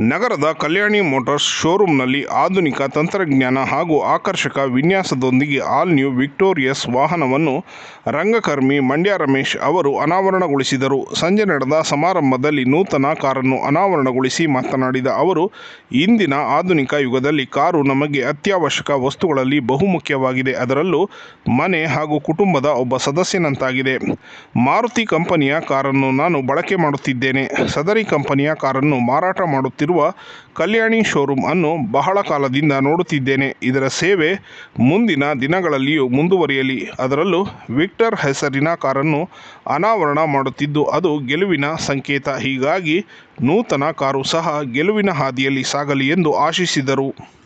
ನಗರದ ಕಲ್ಯಾಣಿ ಮೋಟಾರ್ಸ್ ಶೋರೂಮ್ನಲ್ಲಿ ಆಧುನಿಕ ತಂತ್ರಜ್ಞಾನ ಹಾಗೂ ಆಕರ್ಷಕ ವಿನ್ಯಾಸದೊಂದಿಗೆ ಆಲ್ ನ್ಯೂ ವಿಕ್ಟೋರಿಯಸ್ ವಾಹನವನ್ನು ರಂಗಕರ್ಮಿ ಮಂಡ್ಯ ರಮೇಶ್ ಅವರು ಅನಾವರಣಗೊಳಿಸಿದರು. ಸಂಜೆ ನಡೆದ ಸಮಾರಂಭದಲ್ಲಿ ನೂತನ ಕಾರನ್ನು ಅನಾವರಣಗೊಳಿಸಿ ಮಾತನಾಡಿದ ಅವರು, ಇಂದಿನ ಆಧುನಿಕ ಯುಗದಲ್ಲಿ ಕಾರು ನಮಗೆ ಅತ್ಯವಶ್ಯಕ ವಸ್ತುಗಳಲ್ಲಿ ಬಹುಮುಖ್ಯವಾಗಿದೆ. ಅದರಲ್ಲೂ ಮನೆ ಹಾಗೂ ಕುಟುಂಬದ ಒಬ್ಬ ಸದಸ್ಯನಂತಾಗಿದೆ. ಮಾರುತಿ ಕಂಪನಿಯ ಕಾರನ್ನು ನಾನು ಬಳಕೆ ಮಾಡುತ್ತಿದ್ದೇನೆ. ಸದರಿ ಕಂಪನಿಯ ಕಾರನ್ನು ಮಾರಾಟ ಮಾಡುತ್ತಿರುವ ಕಲ್ಯಾಣಿ ಶೋರೂಮ್ ಅನ್ನು ಬಹಳ ಕಾಲದಿಂದ ನೋಡುತ್ತಿದ್ದೇನೆ. ಇದರ ಸೇವೆ ಮುಂದಿನ ದಿನಗಳಲ್ಲಿಯೂ ಮುಂದುವರಿಯಲಿ. ಅದರಲ್ಲೂ ವಿಕ್ಟರ್ ಹೆಸರಿನ ಕಾರನ್ನು ಅನಾವರಣ ಮಾಡುತ್ತಿದ್ದು, ಅದು ಗೆಲುವಿನ ಸಂಕೇತ. ಹೀಗಾಗಿ ನೂತನ ಕಾರು ಸಹ ಗೆಲುವಿನ ಹಾದಿಯಲ್ಲಿ ಸಾಗಲಿ ಎಂದು ಆಶಿಸಿದರು.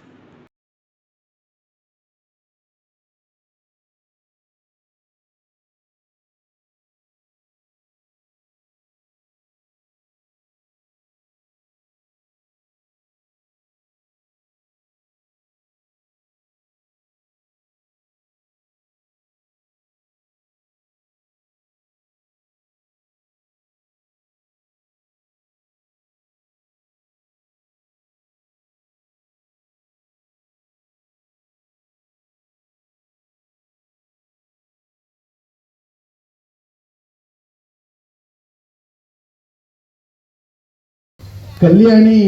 ಕಲ್ಯಾಣಿ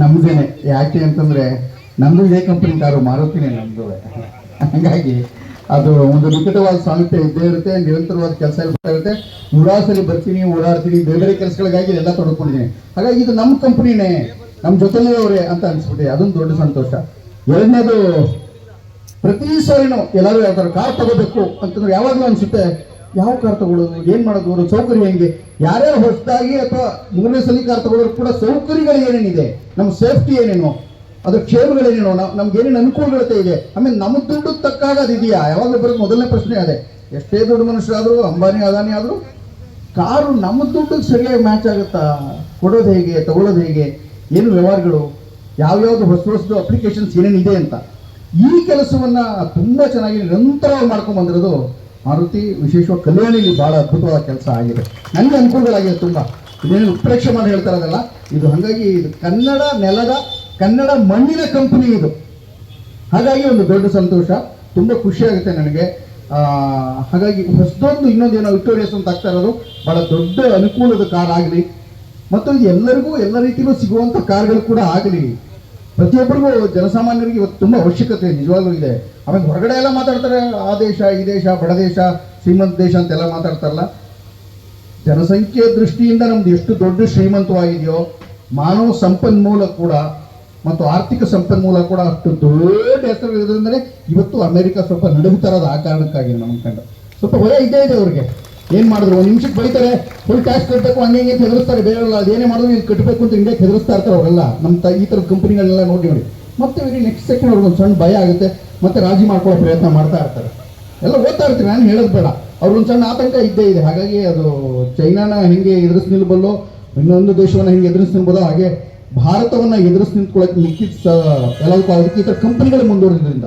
ನಮ್ದೇನೆ. ಯಾಕೆ ಅಂತಂದ್ರೆ ನಮ್ದು ಇದೇ ಕಂಪನಿ ಕಾರು ಮಾರುತಿನೇ ನಮ್ದು. ಹಂಗಾಗಿ ಅದು ಒಂದು ನಿಕಟವಾದ ಸಾಮೀಪ್ಯ ಇದ್ದೇ ಇರುತ್ತೆ, ನಿರಂತರವಾದ ಕೆಲಸ ಇರ್ತಾ ಇರುತ್ತೆ. ಉಡಾಸರಿ ಬರ್ತೀನಿ ಓಡಾಡ್ತೀನಿ ಬೇರೆ ಬೇರೆ ಕೆಲಸಗಳಿಗಾಗಿ ಎಲ್ಲ ತೊಡ್ಕೊಂಡಿದ್ದೀನಿ. ಹಾಗಾಗಿ ಇದು ನಮ್ಮ ಕಂಪ್ನಿನೇ ನಮ್ಮ ಜೊತೆಲೇ ಅವರೇ ಅಂತ ಅನ್ಸ್ಬಿಟ್ಟೆ ಅದೊಂದು ದೊಡ್ಡ ಸಂತೋಷ. ಎರಡನೇದು, ಪ್ರತಿ ಸಾರಿನೂ ಎಲ್ಲರೂ ಯಾವ ಥರ ಕಾರ್ ತಗೋಬೇಕು ಅಂತಂದ್ರೆ ಯಾವಾಗಲೂ ಅನ್ಸುತ್ತೆ ಯಾವ ಕಾರ್ ತಗೊಳ್ಳೋದು, ಏನ್ ಮಾಡೋದು, ಅವ್ರ ಸೌಕರ್ಯ ಹೆಂಗೆ? ಯಾರ್ಯಾರು ಹೊಸದಾಗಿ ಅಥವಾ ಮೂರನೇ ಸಲ ಕಾರ್ ತಗೊಳ್ಳೋರು ಕೂಡ ಸೌಕರ್ಯಗಳು ಏನೇನಿದೆ? ನಮ್ಮ ಸೇಫ್ಟಿ ಏನೇನು? ಅದ್ರ ಕ್ಷೇಮಗಳೇನೇನು ನಮ್ಗೆ ಏನೇನು ಅನುಕೂಲಗಳತೆ ಇದೆ? ಆಮೇಲೆ ನಮ್ಮ ದುಡ್ಡು ತಕ್ಕಾಗ ಅದಿದೆಯಾ ಯಾವಾಗಲೂ ಬರೋದು ಮೊದಲನೇ ಪ್ರಶ್ನೆ ಅದೇ. ಎಷ್ಟೇ ದೊಡ್ಡ ಮನುಷ್ಯರಾದ್ರು, ಅಂಬಾನಿ, ಅದಾನಿ ಆದ್ರೂ, ಕಾರು ನಮ್ಮ ದುಡ್ಡಿಗೆ ಸರಿಯಾಗಿ ಮ್ಯಾಚ್ ಆಗುತ್ತಾ? ಕೊಡೋದು ಹೇಗೆ? ತಗೊಳ್ಳೋದು ಹೇಗೆ? ಏನು ವ್ಯವಹಾರಗಳು? ಯಾವ್ಯಾವ್ದು ಹೊಸ ಹೊಸದು ಅಪ್ಲಿಕೇಶನ್ಸ್ ಏನೇನಿದೆ ಅಂತ? ಈ ಕೆಲಸವನ್ನ ತುಂಬಾ ಚೆನ್ನಾಗಿ ನಿರಂತರವಾಗಿ ಮಾಡ್ಕೊಂಡ್ ಬಂದಿರೋದು ಮಾರುತಿ ವಿಶೇಷವಾಗಿ ಕಲ್ಯಾಣಿಲಿ ಬಹಳ ಅದ್ಭುತವಾದ ಕೆಲಸ ಆಗಿದೆ. ನನಗೆ ಅನುಕೂಲಗಳಾಗಿದೆ ತುಂಬ. ಇದೇನು ಉತ್ಪ್ರೇಕ್ಷೆ ಮಾಡಿ ಹೇಳ್ತಾರೆ ಅದಲ್ಲ ಇದು ಹಾಗಾಗಿ ಇದು ಕನ್ನಡ ನೆಲದ, ಕನ್ನಡ ಮಣ್ಣಿನ ಕಂಪನಿ ಇದು. ಹಾಗಾಗಿ ಒಂದು ದೊಡ್ಡ ಸಂತೋಷ, ತುಂಬ ಖುಷಿಯಾಗುತ್ತೆ ನನಗೆ. ಹಾಗಾಗಿ ಹೊಸದೊಂದು ಇನ್ನೊಂದೇನೋ ವಿಕ್ಟೋರಿಯಸ್ ಅಂತ ಆಗ್ತಾ ಇರೋದು, ಬಹಳ ದೊಡ್ಡ ಅನುಕೂಲದ ಕಾರ್ ಆಗಲಿ ಮತ್ತು ಎಲ್ಲರಿಗೂ, ಎಲ್ಲ ರೀತಿಯಲ್ಲೂ ಸಿಗುವಂಥ ಕಾರ್ಗಳು ಕೂಡ ಆಗಲಿ. ಪ್ರತಿಯೊಬ್ಬರಿಗೂ ಜನಸಾಮಾನ್ಯರಿಗೆ ಇವತ್ತು ತುಂಬ ಅವಶ್ಯಕತೆ, ನಿಜವಾಗ್ಲೂ ಇದೆ. ಆಮೇಲೆ ಹೊರಗಡೆ ಎಲ್ಲ ಮಾತಾಡ್ತಾರೆ, ಆ ದೇಶ, ಈ ದೇಶ, ಬಡ ದೇಶ, ಶ್ರೀಮಂತ ದೇಶ ಅಂತೆಲ್ಲ ಮಾತಾಡ್ತಾರಲ್ಲ. ಜನಸಂಖ್ಯೆ ದೃಷ್ಟಿಯಿಂದ ನಮ್ದು ಎಷ್ಟು ದೊಡ್ಡ ಶ್ರೀಮಂತವಾಗಿದೆಯೋ, ಮಾನವ ಸಂಪನ್ಮೂಲ ಕೂಡ ಮತ್ತು ಆರ್ಥಿಕ ಸಂಪನ್ಮೂಲ ಕೂಡ ಅಷ್ಟು ದೊಡ್ಡ ಹೆಸರು ಇರೋದ್ರಿಂದ ಇವತ್ತು ಅಮೆರಿಕ ಸ್ವಲ್ಪ ನಡುಗುತ್ತಾ ಇರೋದು ಆ ಕಾರಣಕ್ಕಾಗಿ ನಮ್ಮ ಕಂಡು. ಸ್ವಲ್ಪ ಭಯ ಇದೇ ಇದೆ ಅವ್ರಿಗೆ. ಏನ್ ಮಾಡಿದ್ರು? ಒಂದು ನಿಮಿಷಕ್ಕೆ ಬೈತಾರೆ ಫುಲ್ ಟ್ಯಾಕ್ಸ್ ಕಟ್ಟಬೇಕು ಹಂಗೆ ಹಿಂಗೆ ಹೆದರ್ಸ್ತಾರೆ. ಬೇರೆಲ್ಲ ಅದೇನೇ ಮಾಡಿದ್ರು ಇಲ್ಲಿ ಕಟ್ಟಬೇಕು ಅಂತ ಹಿಂಗೆ ಹೆದರ್ಸ್ತಾ ಇರ್ತಾರೆ ಅವರೆಲ್ಲ. ನಮ್ಮ ತ, ಈ ಥರದ ಕಂಪನಿಗಳನ್ನೆಲ್ಲ ನೋಡಿ ನೋಡಿ. ಮತ್ತೆ ಇವ್ರಿಗೆ ನೆಕ್ಸ್ಟ್ ಸೆಕೆಂಡ್ ಅವ್ರಿಗೆ ಒಂದು ಸಣ್ಣ ಭಯ ಆಗುತ್ತೆ. ಮತ್ತೆ ರಾಜಿ ಮಾಡ್ಕೊಳ್ಳೋ ಪ್ರಯತ್ನ ಮಾಡ್ತಾ ಇರ್ತಾರೆ. ಎಲ್ಲ ಓದ್ತಾ ಇರ್ತೀನಿ, ನಾನು ಹೇಳೋದು ಬೇಡ. ಅವ್ರಿಗೊಂದು ಸಣ್ಣ ಆತಂಕ ಇದ್ದೇ ಇದೆ. ಹಾಗಾಗಿ ಅದು ಚೈನಾನ ಹೆಂಗೆ ಎದುರಿಸಿ ನಿಲ್ಬಲ್ಲೋ, ಇನ್ನೊಂದು ದೇಶವನ್ನ ಹೆಂಗೆ ಎದುರಿಸಿ ನಿಲ್ಬೋದೋ ಹಾಗೆ ಭಾರತವನ್ನ ಎದುರಿಸಿ ನಿಂತ್ಕೊಳ್ಳೋಕೆ ಸ- ಎಲ್ಲದಕ್ಕೂ ಆಗುತ್ತೆ ಈ ಥರ ಕಂಪನಿಗಳು ಮುಂದುವರೆದ್ರಿಂದ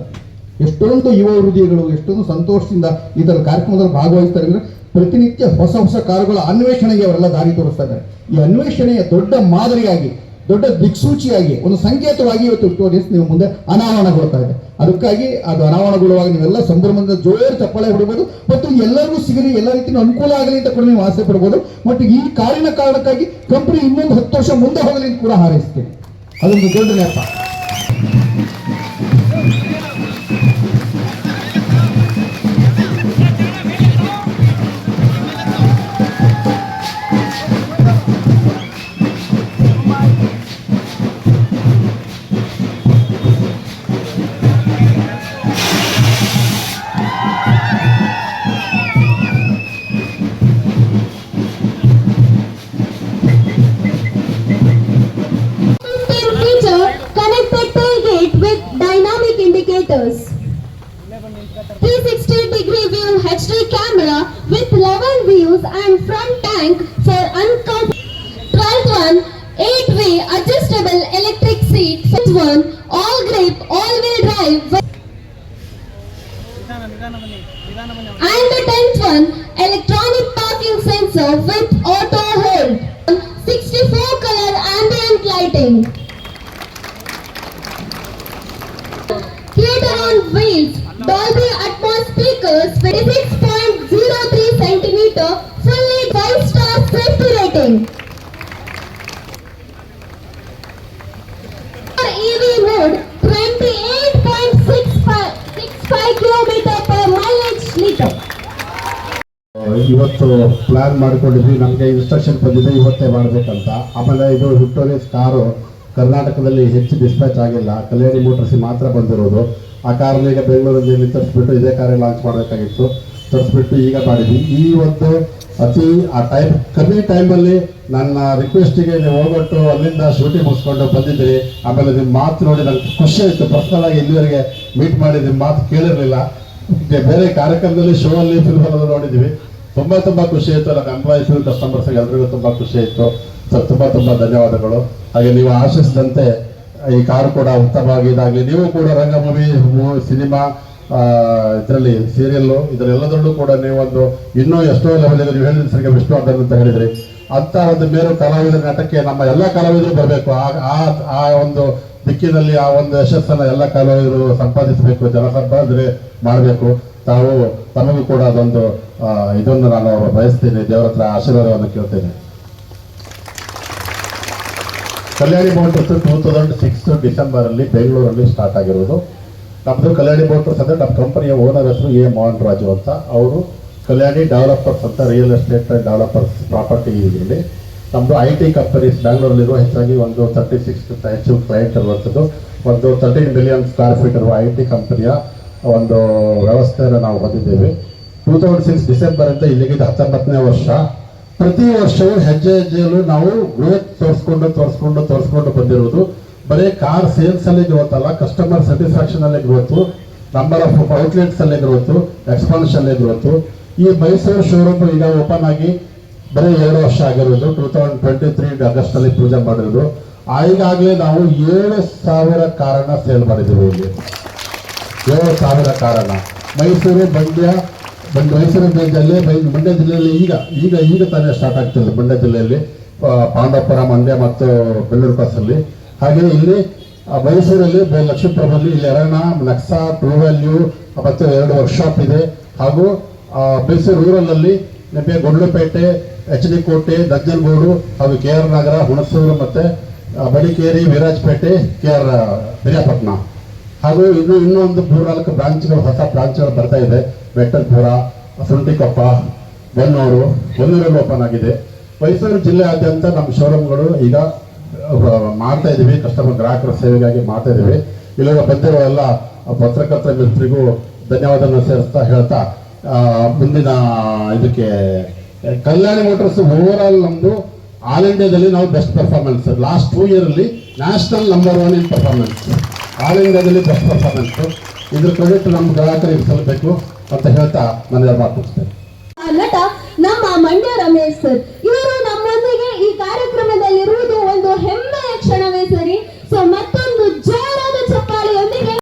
ಎಷ್ಟೊಂದು ಯುವ ಹೃದಯಗಳು ಎಷ್ಟೊಂದು ಸಂತೋಷದಿಂದ ಈ ಥರ ಕಾರ್ಯಕ್ರಮದಲ್ಲಿ ಭಾಗವಹಿಸ್ತಾರೆ ಅಂದ್ರೆ ಪ್ರತಿನಿತ್ಯ ಹೊಸ ಹೊಸ ಕಾರುಗಳ ಅನ್ವೇಷಣೆಗೆ ಅವರೆಲ್ಲ ದಾರಿ ತೋರಿಸ್ತಾ ಇದ್ದಾರೆ. ಈ ಅನ್ವೇಷಣೆಯ ದೊಡ್ಡ ಮಾದರಿಯಾಗಿ, ದೊಡ್ಡ ದಿಕ್ಸೂಚಿಯಾಗಿ, ಒಂದು ಸಂಕೇತವಾಗಿ ಇವತ್ತು ವಿಕ್ಟೋರಿಯಸ್ ನೀವು ಮುಂದೆ ಅನಾವರಣಗೊಳ್ತಾ ಇದೆ. ಅದಕ್ಕಾಗಿ ಅದು ಅನಾವರಣಗೊಳ್ಳುವಾಗ ನೀವೆಲ್ಲ ಸಂಭ್ರಮದಿಂದ ಜೋರು ಚಪ್ಪಾಳೆ ಹೊಡಬಹುದು ಮತ್ತು ಎಲ್ಲರಿಗೂ ಸಿಗಲಿ, ಎಲ್ಲ ರೀತಿಯ ಅನುಕೂಲ ಆಗಲಿ ಅಂತ ಕೂಡ ನೀವು ಆಸೆ ಪಡ್ಬೋದು ಮತ್ತು ಈ ಕಾರಿನ ಕಾರಣಕ್ಕಾಗಿ ಕಂಪನಿ ಇನ್ನೊಂದು ಹತ್ತು ವರ್ಷ ಮುಂದೆ ಹೋಗಲಿ ಅಂತ ಕೂಡ ಹಾರೈಸ್ತೀನಿ. ಅದೊಂದು ದೊಡ್ಡ ನೆಪ. one, all grip, all wheel drive. And the tenth one, electronic parking sensor with auto hold. 64 color ambient lighting. Theater on wheels, Dolby Atmos speakers, 26.03 centimeter, fully 5 star safety rating. ಇವತ್ತು ಪ್ಲಾನ್ ಮಾಡ್ಕೊಂಡಿದ್ವಿ. ನಮಗೆ instruction ಬಂದಿದೆ, ಇವತ್ತೇ ಮಾಡಬೇಕಂತ. ಆಮೇಲೆ ಇದು victorious car ಕರ್ನಾಟಕದಲ್ಲಿ ಹೆಚ್ಚು ಡಿಸ್ಪ್ಯಾಚ್ ಆಗಿಲ್ಲ. ಕಲ್ಯಾಣಿ ಮೋಟರ್ಸ್ ಮಾತ್ರ ಬಂದಿರೋದು. ಆ ಕಾರನ್ನ ಈಗ ಬೆಂಗಳೂರಲ್ಲಿ ತರಿಸ್ಬಿಟ್ಟು ಇದೇ ಕಾರೇ ಲಾಂಚ್ ಮಾಡಬೇಕಾಗಿತ್ತು. ತರಿಸ್ಬಿಟ್ಟು ಈಗ ಮಾಡಿದ್ವಿ. ಈ ಒಂದು ಅತಿ, ಆ ಟೈಮ್ ಕಮ್ಮಿ ಟೈಮಲ್ಲಿ ನನ್ನ ರಿಕ್ವೆಸ್ಟಿಗೆ ನೀವು ಹೋಗ್ಬಿಟ್ಟು ಅಲ್ಲಿಂದ ಶೂಟಿಂಗ್ ಮುಗಿಸ್ಕೊಂಡು ಬಂದಿದ್ದೀರಿ. ಆಮೇಲೆ ನಿಮ್ಮ ಮಾತು ನೋಡಿ ನನಗೆ ಖುಷಿ ಆಯಿತು. ಪರ್ಸನಲ್ ಆಗಿ ಇಲ್ಲಿವರೆಗೆ ಮೀಟ್ ಮಾಡಿ ನಿಮ್ಮ ಮಾತು ಕೇಳಿರಲಿಲ್ಲ. ಬೇರೆ ಕಾರ್ಯಕ್ರಮದಲ್ಲಿ ಶೋ ಅಲ್ಲಿ ಫಿಲ್ಮ್ ನೋಡಿದ್ವಿ. ತುಂಬಾ ತುಂಬಾ ಖುಷಿ ಆಯ್ತು. ನಮ್ಮ ಎಂಪ್ಲಾಯೀಸ್ ಕಸ್ಟಮರ್ಸ್ ಎಲ್ರಿಗೂ ತುಂಬಾ ಖುಷಿ ಆಯ್ತು. ಸರ್, ತುಂಬಾ ತುಂಬಾ ಧನ್ಯವಾದಗಳು. ಹಾಗೆ ನೀವು ಆಶಿಸಿದಂತೆ ಈ ಕಾರ್ ಕೂಡ ಉತ್ತಮವಾಗಿ ಇದಾಗಲಿ. ನೀವು ಕೂಡ ರಂಗಭೂಮಿ ಸಿನಿಮಾ ಇದರಲ್ಲಿ ಸೀರಿಯಲ್ಲು ಇದರೆಲ್ಲದರಲ್ಲೂ ಕೂಡ ನೀವೊಂದು ಇನ್ನೂ ಎಷ್ಟೋ ಲೆವೆಲ್ ನೀವು ಹೇಳಿದ್ರಿ ಸರಿಗೆ ವಿಷ್ಣುವರ್ಧನ್ ಅಂತ ಹೇಳಿದ್ರಿ. ಅಂತ ಒಂದು ಮೇರು ಕಲಾವಿದರ ನಟಕ್ಕೆ ನಮ್ಮ ಎಲ್ಲ ಕಲಾವಿದರು ಬರಬೇಕು. ಆ- ಆ ಒಂದು ದಿಕ್ಕಿನಲ್ಲಿ, ಆ ಒಂದು ಯಶಸ್ಸನ್ನ ಎಲ್ಲ ಕಲಾವಿದರು ಸಂಪಾದಿಸಬೇಕು, ಜನ ಸಂಪಾದನೆ ಮಾಡಬೇಕು. ತಾವು ತಮಗೂ ಕೂಡ ಅದೊಂದು ಇದನ್ನು ನಾನು ಅವರು ಬಯಸ್ತೇನೆ. ದೇವರ ಹತ್ರ ಆಶೀರ್ವಾದವನ್ನು ಕೇಳ್ತೇನೆ. Kalyani motors two thousand six December ಅಲ್ಲಿ ಬೆಂಗಳೂರಲ್ಲಿ ಸ್ಟಾರ್ಟ್ ಆಗಿರೋದು. ನಮ್ಮದು ಕಲ್ಯಾಣಿ ಮೋಟರ್ಸ್ ಅಂದ್ರೆ ನಮ್ಮ ಕಂಪನಿಯ ಓನರ್ ಹೆಸರು ಎ ಮೋಹನ್ ರಾಜು ಅಂತ. ಅವರು ಕಲ್ಯಾಣಿ ಡೆವಲಪರ್ಸ್ ಅಂತ, ರಿಯಲ್ ಎಸ್ಟೇಟ್ ಡೆವಲಪರ್ಸ್ ಪ್ರಾಪರ್ಟಿ ಇದರಲ್ಲಿ. ನಮ್ಮದು ಐ ಟಿ ಕಂಪನೀಸ್ ಬ್ಯಾಂಗ್ಳೂರಲ್ಲಿರುವ ಹೆಚ್ಚಾಗಿ ಒಂದು ತರ್ಟಿ ಸಿಕ್ಸ್ ಹೆಚ್ಚು ಕ್ಲೈಂಟ್ ಇರುವಂಥದ್ದು. ಒಂದು ತರ್ಟೀನ್ ಮಿಲಿಯನ್ ಸ್ಕ್ವೇರ್ ಫೀಟ್ ಇರುವ ಐ ಟಿ ಕಂಪನಿಯ ಒಂದು ವ್ಯವಸ್ಥೆಯನ್ನು ನಾವು ಹೊಂದಿದ್ದೇವೆ. ಟೂ ತೌಸಂಡ್ ಸಿಕ್ಸ್ ಡಿಸೆಂಬರ್ ಅಂತ ಇಲ್ಲಿಗೆ ಹತ್ತೊಂಬತ್ತನೇ ವರ್ಷ. ಪ್ರತಿ ವರ್ಷವೂ ಹೆಜ್ಜೆ ಹೆಜ್ಜೆಯಲ್ಲೂ ನಾವು ಗ್ರೋತ್ ತೋರಿಸ್ಕೊಂಡು ತೋರಿಸ್ಕೊಂಡು ತೋರಿಸ್ಕೊಂಡು ಬಂದಿರೋದು. ಬರೀ ಕಾರ್ ಸೇಲ್ಸ್ ಅಲ್ಲಿ ಗ್ರೋತ್ ಅಲ್ಲ ಕಸ್ಟಮರ್ ಸ್ಯಾಟಿಸ್ಫ್ಯಾಕ್ಷನ್ ಅಲ್ಲಿ ಗ್ರೋತು ನಂಬರ್ ಆಫ್ ಔಟ್ಲೆಟ್ಸ್ ಅಲ್ಲಿ ಗ್ರೋತು ಎಕ್ಸ್ಪಾನ್ಷನ್ ಅಲ್ಲಿ ಗ್ರೋತು ಈ ಮೈಸೂರು ಶೋರೂಮ್ ಈಗ ಓಪನ್ ಆಗಿ ಬರೀ ಎರಡು ವರ್ಷ ಆಗಿರೋದು. Two thousand twenty three August ಅಲ್ಲಿ ಪೂಜೆ ಮಾಡಿರೋದು. ಈಗಾಗಲೇ ನಾವು ಏಳು ಸಾವಿರ ಕಾರನ್ನ ಸೇಲ್ ಮಾಡಿದ್ದೀವಿ ಇಲ್ಲಿ. ಏಳು ಸಾವಿರ ಕಾರಣ. ಮೈಸೂರು, ಮಂಡ್ಯ, ಬಂದು ಮೈಸೂರು ಜಿಲ್ಲೆ ಮಂಡ್ಯ ಜಿಲ್ಲೆಯಲ್ಲಿ ಈಗ ಈಗ ಈಗ ತಾನೇ ಸ್ಟಾರ್ಟ್ ಆಗ್ತಿದೆ ಮಂಡ್ಯ ಜಿಲ್ಲೆಯಲ್ಲಿ. ಪಾಂಡವಪುರ, ಮಂಡ್ಯ ಮತ್ತು ಬೆಳ್ಳೂರು ಕ್ರಾಸಲ್ಲಿ ಹಾಗೆ ಇಲ್ಲಿ ಮೈಸೂರಲ್ಲಿ ಲಕ್ಷ್ಮೀಪುರದಲ್ಲಿ ಇಲ್ಲಿ ಅರಣ್ಯ ನಕ್ಸಾ ಟ್ರೂ ವ್ಯಾಲ್ಯೂ ಮತ್ತು ಎರಡು ವರ್ಕ್ಶಾಪ್ ಇದೆ. ಹಾಗೂ ಮೈಸೂರು ರೂರಲ್ನಲ್ಲಿ ನಿಮಗೆ ಗೊಂಡ್ಲುಪೇಟೆ, ಎಚ್ ಡಿ ಕೋಟೆ ನಂಜನಗೂಡು ಹಾಗೂ ಕೆ ಆರ್ ನಗರ, ಹುಣಸೂರು ಮತ್ತೆ ಬಡಿಕೇರಿ ವಿರಾಜಪೇಟೆ, ಕೆ ಆರ್ ಬಿರಿಯಾಪಟ್ಟಣ ಹಾಗೂ ಇನ್ನು ಇನ್ನೊಂದು ಮೂರ್ನಾಲ್ಕು ಬ್ರಾಂಚ್ಗಳು, ಹೊಸ ಬ್ರಾಂಚ್ಗಳು ಬರ್ತಾ ಇದೆ. ಬೆಟ್ಟಲ್ಪುರ ಸುಂಟಿಕೊಪ್ಪ, ಬೆನ್ನೂರು, ಬೆನ್ನೂರಲ್ಲಿ ಓಪನ್ ಆಗಿದೆ. ಮೈಸೂರು ಜಿಲ್ಲೆಯಾದ್ಯಂತ ನಮ್ಮ ಶೋರೂಮ್ಗಳು ಈಗ ಮಾಡ್ತಾ ಇದ್ದೀವಿ. ಕಸ್ಟಮರ್, ಗ್ರಾಹಕರ ಸೇವೆಗಾಗಿ ಮಾಡ್ತಾ ಇದ್ದೀವಿ. ಇಲ್ಲಿರುವ ಬಂದಿರೋ ಎಲ್ಲ ಪತ್ರಕರ್ತರ ಮಿತ್ರರಿಗೂ ಧನ್ಯವಾದವನ್ನು ಸೇರಿಸ್ತಾ ಹೇಳ್ತಾ ಮುಂದಿನ ಇದಕ್ಕೆ, ಕಲ್ಯಾಣಿ ಮೋಟರ್ಸ್ ಓವರ್ ಆಲ್ ನಮ್ದು ಆಲ್ ಇಂಡಿಯಾದಲ್ಲಿ ನಾವು best performance last two year ಅಲ್ಲಿ national number one in performance all ಇಂಡಿಯಾದಲ್ಲಿ ಬೆಸ್ಟ್ ಪರ್ಫಾರ್ಮೆನ್ಸ್ ಇದ್ರ ಕ್ರೆಡಿಟ್ ನಮ್ಮ ಗ್ರಾಹಕರಿಗೆ ಸಲ್ಲಬೇಕು ಅಂತ ಹೇಳ್ತಾ ಮನೆಯ ಮಾತು ಮುಗಿಸ್ತೇನೆ ಆ ನಟ ನಮ್ಮ ಮಂಡ್ಯ ರಮೇಶ್ ಸರ್, ಇವರು ನಮ್ಮೊಂದಿಗೆ ಈ ಕಾರ್ಯಕ್ರಮದಲ್ಲಿ ಇರುವುದು ಒಂದು ಹೆಮ್ಮೆಯ ಕ್ಷಣವೇ ಸರಿ. ಸೊ ಮತ್ತೆ